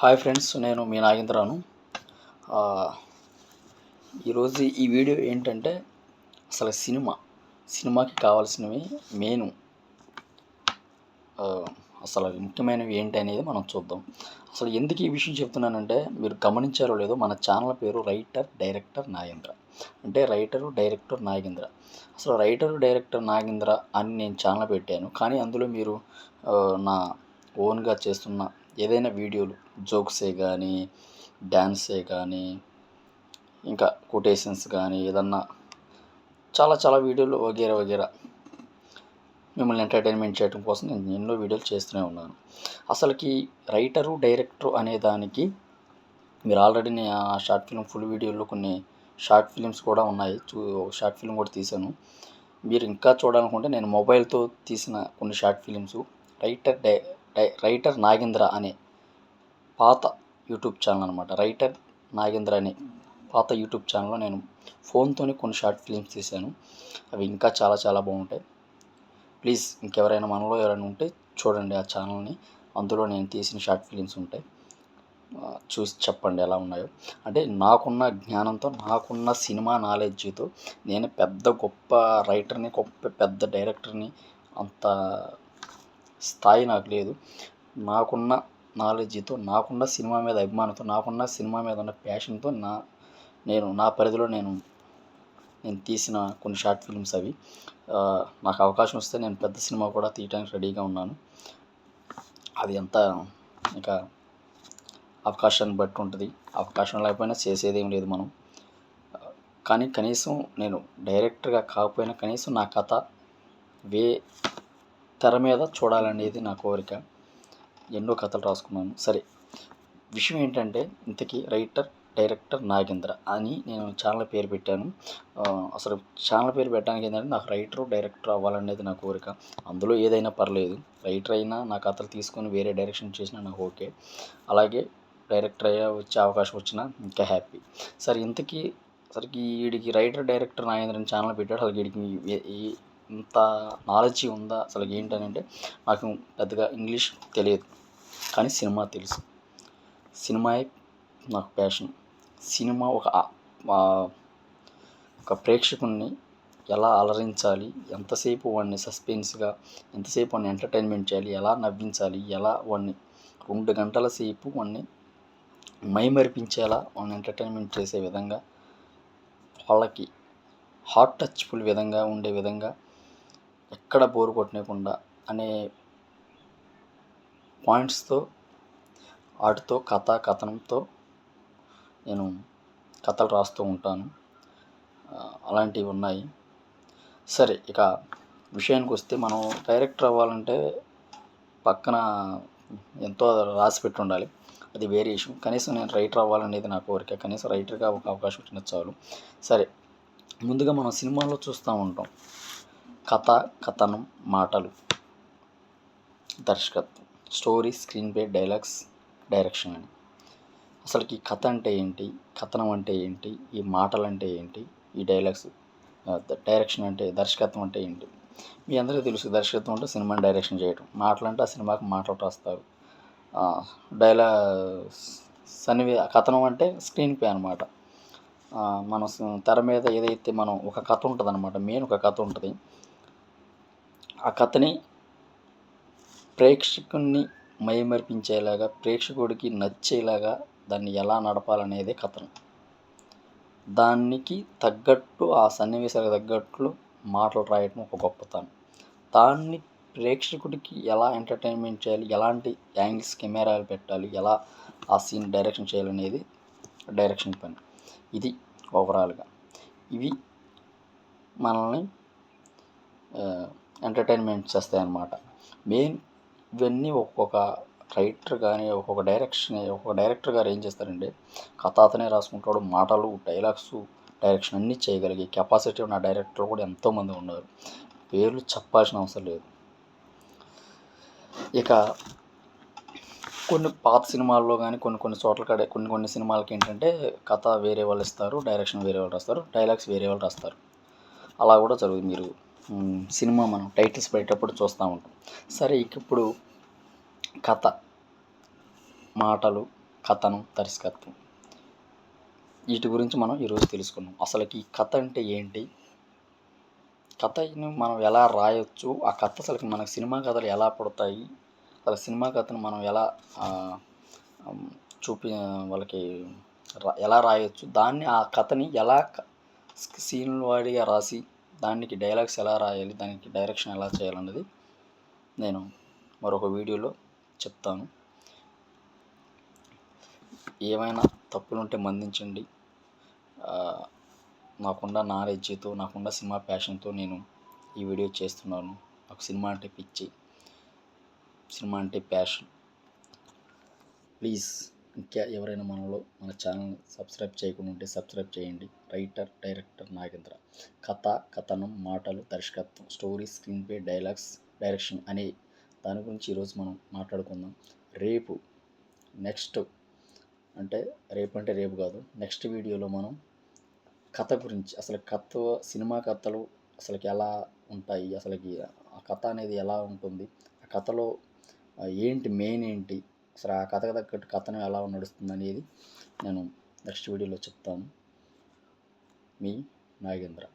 Hi friends నేను మీ నాగేంద్రాను ఈరోజు ఈ వీడియో ఏంటంటే అసలు సినిమా సినిమాకి కావాల్సినవి మెయిన్ అసలు ముఖ్యమైనవి ఏంటి అనేది మనం చూద్దాం. అసలు ఎందుకు ఈ విషయం చెప్తున్నానంటే మీరు గమనించారో లేదో మన ఛానల్ పేరు రైటర్ డైరెక్టర్ నాగేంద్ర. అంటే రైటరు డైరెక్టర్ నాగేంద్ర. అసలు రైటరు డైరెక్టర్ నాగేంద్ర అని నేను ఛానల్ పెట్టాను. కానీ అందులో మీరు నా ఓన్గా చేస్తున్న ఏదైనా వీడియోలు జోక్సే కానీ డ్యాన్సే కానీ ఇంకా కొటేషన్స్ కానీ ఏదన్నా చాలా చాలా వీడియోలు వగేరా వగేరా మిమ్మల్ని ఎంటర్టైన్మెంట్ చేయడం కోసం నేను ఎన్నో వీడియోలు చేస్తూనే ఉన్నాను. అసలుకి రైటరు డైరెక్టర్ అనే దానికి మీరు ఆల్రెడీ నేను ఆ షార్ట్ ఫిల్మ్ ఫుల్ వీడియోలో కొన్ని షార్ట్ ఫిలిమ్స్ కూడా ఉన్నాయి. చూ ఒక షార్ట్ ఫిల్మ్ కూడా తీశాను. మీరు ఇంకా చూడాలనుకుంటే నేను మొబైల్తో తీసిన కొన్ని షార్ట్ ఫిలిమ్స్. రైటర్ డై రైటర్ నాగేంద్ర అనే పాత యూట్యూబ్ ఛానల్ అనమాట రైటర్ నాగేంద్ర అనే పాత యూట్యూబ్ ఛానల్లో నేను ఫోన్తోనే కొన్ని షార్ట్ ఫిలిమ్స్ తీశాను. అవి ఇంకా చాలా చాలా బాగుంటాయి. ప్లీజ్ ఇంకెవరైనా మనలో ఎవరైనా ఉంటే చూడండి ఆ ఛానల్ని. అందులో నేను తీసిన షార్ట్ ఫిలిమ్స్ ఉంటాయి. చూసి చెప్పండి ఎలా ఉన్నాయో. అంటే నాకున్న జ్ఞానంతో నాకున్న సినిమా నాలెడ్జ్తో నేను పెద్ద గొప్ప రైటర్ని గొప్ప పెద్ద డైరెక్టర్ని అంత స్థాయి నాకు లేదు. నాకున్న నాలెడ్జ్తో నాకున్న సినిమా మీద అభిమానంతో నాకున్న సినిమా మీద ఉన్న ప్యాషన్తో నా నేను నా పరిధిలో నేను నేను తీసిన కొన్ని షార్ట్ ఫిల్మ్స్ అవి. నాకు అవకాశం వస్తే నేను పెద్ద సినిమా కూడా తీయడానికి రెడీగా ఉన్నాను. అది ఎంత ఇంకా అవకాశాన్ని బట్టి ఉంటుంది. అవకాశం లేకపోయినా చేసేదేం లేదు మనం. కానీ కనీసం నేను డైరెక్టర్గా కాకపోయినా కనీసం నా కథ వే తెర మీద చూడాలనేది నా కోరిక. ఎన్నో కథలు రాసుకున్నాను. సరే విషయం ఏంటంటే ఇంతకీ రైటర్ డైరెక్టర్ నాగేంద్ర అని నేను ఛానల్ పేరు పెట్టాను. అసలు ఛానల్ పేరు పెట్టడానికి ఏంటంటే నాకు రైటర్ డైరెక్టర్ అవ్వాలనేది నా కోరిక. అందులో ఏదైనా పర్లేదు. రైటర్ అయినా నా కథలు తీసుకొని వేరే డైరెక్షన్ చేసినా నాకు ఓకే. అలాగే డైరెక్టర్ అయ్యే వచ్చే అవకాశం వచ్చినా ఇంకా హ్యాపీ. సరే ఇంతకీ సరికి వీడికి రైటర్ డైరెక్టర్ నాగేంద్రని ఛానల్ పెట్టాడు. అసలు వీడికి ఇంత నాలెడ్జ్ ఉందా? అసలు ఏంటని అంటే నాకు పెద్దగా ఇంగ్లీష్ తెలియదు. కానీ సినిమా తెలుసు. సినిమా నాకు ప్యాషన్ సినిమా ఒక ఒక ప్రేక్షకుణ్ణి ఎలా అలరించాలి? ఎంతసేపు వాడిని సస్పెన్స్గా ఎంతసేపు వాడిని ఎంటర్టైన్మెంట్ చేయాలి? ఎలా నవ్వించాలి? ఎలా వాడిని రెండు గంటల సేపు వాడిని మైమరిపించేలా వాడిని ఎంటర్టైన్మెంట్ చేసే విధంగా వాళ్ళకి హార్ట్ టచ్ఫుల్ విధంగా ఉండే విధంగా ఎక్కడ బోరు కొట్టనివ్వకుండా అనే పాయింట్స్తో వాటితో కథ కథనంతో నేను కథలు రాస్తూ ఉంటాను. అలాంటివి ఉన్నాయి. సరే ఇక విషయానికి వస్తే మనం డైరెక్టర్ అవ్వాలంటే పక్కన ఎంతో రాసి పెట్టి ఉండాలి అది వేరే ఇష్యూ. కనీసం నేను రైటర్ అవ్వాలనేది నా కోరిక. కనీసం రైటర్గా ఒక అవకాశం వచ్చిన చాలు. సరే ముందుగా మనం సినిమాల్లో చూస్తూ ఉంటాం. కథ కథనం మాటలు. దర్శకత్వం. Story screenplay dialogues direction అని. అసలుకి కథ అంటే ఏంటి? కథనం అంటే ఏంటి? ఈ మాటలు అంటే ఏంటి? ఈ డైలాగ్స్ డైరెక్షన్ అంటే దర్శకత్వం అంటే ఏంటి? మీ అందరికీ తెలుసు దర్శకత్వం అంటే సినిమాని డైరెక్షన్ చేయడం మాటలు అంటే ఆ సినిమాకి మాటలు రాస్తారు. డైలా సన్నివే కథనం అంటే స్క్రీన్ ప్లే అనమాట మనం తెర మీద ఏదైతే మనం ఒక కథ ఉంటుంది అనమాట మెయిన్ ఒక కథ ఉంటుంది. ఆ కథని ప్రేక్షకుణ్ణి మైమర్పించేలాగా ప్రేక్షకుడికి నచ్చేలాగా దాన్ని ఎలా నడపాలనేదే కథనం. దానికి తగ్గట్టు ఆ సన్నివేశాలకు తగ్గట్లు మాటలు రాయటం ఒక గొప్పతనం దాన్ని ప్రేక్షకుడికి ఎలా ఎంటర్టైన్మెంట్ చేయాలి ఎలాంటి యాంగిల్స్ కెమెరాలు పెట్టాలి ఎలా ఆ సీన్ డైరెక్షన్ చేయాలనేది డైరెక్షన్ పని. ఇది ఓవరాల్గా. ఇవి మనల్ని ఎంటర్టైన్మెంట్ చేస్తాయన్నమాట. మెయిన్ ఇవన్నీ ఒక్కొక్క రైటర్ కానీ ఒక్కొక్క డైరెక్షన్ ఒక్కొక్క డైరెక్టర్ గారు ఏం చేస్తారంటే కథ అతనే రాసుకుంటాడు మాటలు డైలాగ్స్ డైరెక్షన్ అన్నీ చేయగలిగే కెపాసిటీ ఉన్న డైరెక్టర్ కూడా ఎంతోమంది ఉన్నారు. పేర్లు చెప్పాల్సిన అవసరం లేదు. ఇక కొన్ని పాత సినిమాల్లో కానీ కొన్ని కొన్ని చోట్ల కాడ కొన్ని కొన్ని సినిమాలకి ఏంటంటే కథ వేరే వాళ్ళు ఇస్తారు డైరెక్షన్ వేరే వాళ్ళు రాస్తారు డైలాగ్స్ వేరే వాళ్ళు రాస్తారు. అలా కూడా జరుగుతుంది. మీరు సినిమా మనం టైటిల్స్ పెట్టేటప్పుడు చూస్తూ ఉంటాం. సరే ఇప్పుడు కథ. మాటలు కథను దర్శకత్వం. వీటి గురించి మనం ఈరోజు తెలుసుకున్నాం అసలుకి ఈ కథ అంటే ఏంటి? కథను మనం ఎలా రాయొచ్చు? ఆ కథ అసలు మనకు సినిమా కథలు ఎలా పుడతాయి? అసలు సినిమా కథను మనం ఎలా చూపి వాళ్ళకి ఎలా రాయొచ్చు? దాన్ని ఆ కథని ఎలా సీన్లు సీన్ల వాడిగా రాసి దానికి డైలాగ్స్ ఎలా రాయాలి దానికి డైరెక్షన్ ఎలా చేయాలన్నది నేను మరొక వీడియోలో చెప్తాను. ఏమైనా తప్పులుంటే మందించండి. నాకున్న నాలెడ్జ్తో నాకున్న సినిమా ప్యాషన్తో నేను ఈ వీడియో చేస్తున్నాను. నాకు సినిమా అంటే పిచ్చి. సినిమా అంటే ప్యాషన్. ప్లీజ్. ఇంకా ఎవరైనా మనలో మన ఛానల్ సబ్స్క్రైబ్ చేయకుండా ఉంటే సబ్స్క్రైబ్ చేయండి. Writer director Nagendra. కథ కథనం మాటలు దర్శకత్వం story screenplay dialogues direction అనే దాని గురించి ఈరోజు మనం మాట్లాడుకుందాం. రేపు నెక్స్ట్ అంటే రేపు అంటే రేపు కాదు నెక్స్ట్ వీడియోలో మనం కథ గురించి అసలు కథ సినిమా కథలు అసలుకి ఎలా ఉంటాయి అసలుకి ఆ కథ అనేది ఎలా ఉంటుంది ఆ కథలో ఏంటి మెయిన్ ఏంటి అసలు ఆ కథకు తగ్గట్టు కథనం ఎలా నడుస్తుంది అనేది నేను నెక్స్ట్ వీడియోలో చెప్తాను. మీ నాగేంద్ర.